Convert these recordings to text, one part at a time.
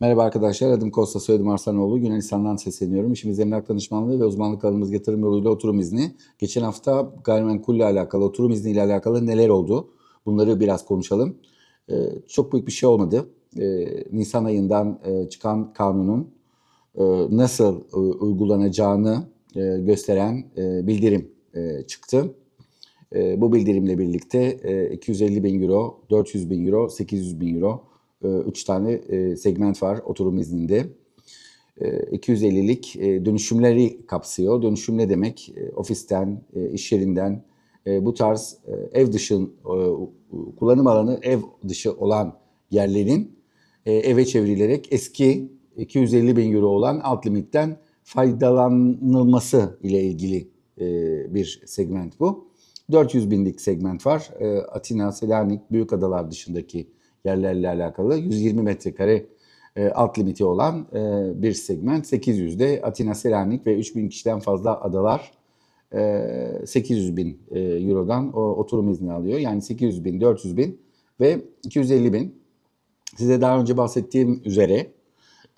Merhaba arkadaşlar, adım Kosta, soyadım Arslanoğlu. Yunanistan'dan sesleniyorum. İşimiz emlak danışmanlığı ve uzmanlık alanımız yatırım yoluyla oturum izni. Geçen hafta gayrimenkulle alakalı, oturum izniyle alakalı neler oldu? Bunları biraz konuşalım. Ee, çok büyük bir şey olmadı. Ee, Nisan ayından e, çıkan kanunun e, nasıl e, uygulanacağını e, gösteren e, bildirim e, çıktı. E, bu bildirimle birlikte e, 250 bin euro, 400 bin euro, 800 bin euro 3 tane e, segment var oturum izninde. E, 250'lik e, dönüşümleri kapsıyor. Dönüşüm ne demek? E, Ofisten, e, iş yerinden e, bu tarz e, ev dışı e, kullanım alanı ev dışı olan yerlerin e, eve çevrilerek eski 250 bin euro olan alt limitten faydalanılması ile ilgili e, bir segment bu. 400 binlik segment var. E, Atina, Selanik, Büyük Adalar dışındaki yerlerle alakalı 120 metrekare e, alt limiti olan e, bir segment. 800'de Atina, Selanik ve 3000 kişiden fazla adalar e, 800 bin e, eurodan o oturum izni alıyor. Yani 800 bin, 400 bin ve 250 bin. Size daha önce bahsettiğim üzere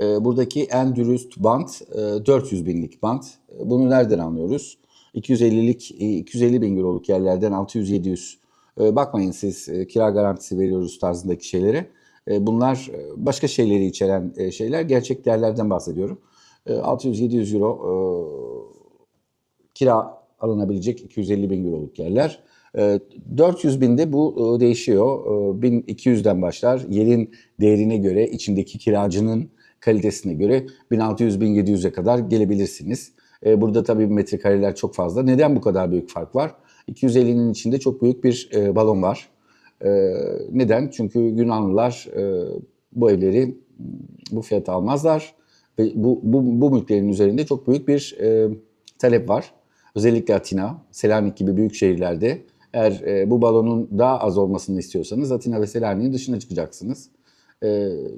e, buradaki en dürüst bant e, 400 binlik bant. E, Bunu nereden anlıyoruz? 250'lik, e, 250 bin euroluk yerlerden 600-700 e, bakmayın siz e, kira garantisi veriyoruz tarzındaki şeylere. E, bunlar e, başka şeyleri içeren e, şeyler. Gerçek değerlerden bahsediyorum. E, 600-700 euro e, kira alınabilecek 250 bin euroluk yerler. E, 400 binde bu değişiyor. E, 1200'den başlar. Yerin değerine göre, içindeki kiracının kalitesine göre 1600-1700'e kadar gelebilirsiniz. Burada tabii metrekareler çok fazla. Neden bu kadar büyük fark var? 250'nin içinde çok büyük bir e, balon var. E, neden? Çünkü Yunanlılar e, bu evleri bu fiyata almazlar ve bu, bu, bu mülklerin üzerinde çok büyük bir e, talep var. Özellikle Atina, Selanik gibi büyük şehirlerde eğer e, bu balonun daha az olmasını istiyorsanız Atina ve Selanik'in dışına çıkacaksınız. E,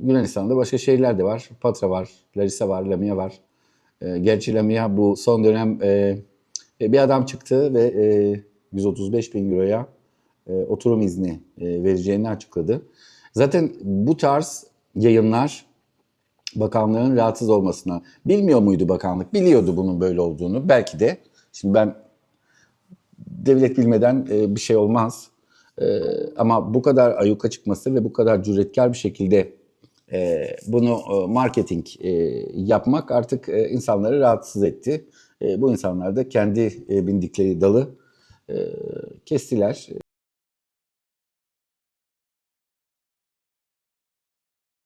Yunanistan'da başka şehirler de var. Patra var, Larissa var, Lamia var. E, gerçi Lamia bu son dönem e, bir adam çıktı ve e, 135 bin euroya e, oturum izni e, vereceğini açıkladı. Zaten bu tarz yayınlar bakanlığın rahatsız olmasına bilmiyor muydu bakanlık? Biliyordu bunun böyle olduğunu belki de. Şimdi ben devlet bilmeden e, bir şey olmaz. E, ama bu kadar ayuka çıkması ve bu kadar cüretkar bir şekilde e, bunu e, marketing e, yapmak artık e, insanları rahatsız etti. E, bu insanlar da kendi e, bindikleri dalı kestiler.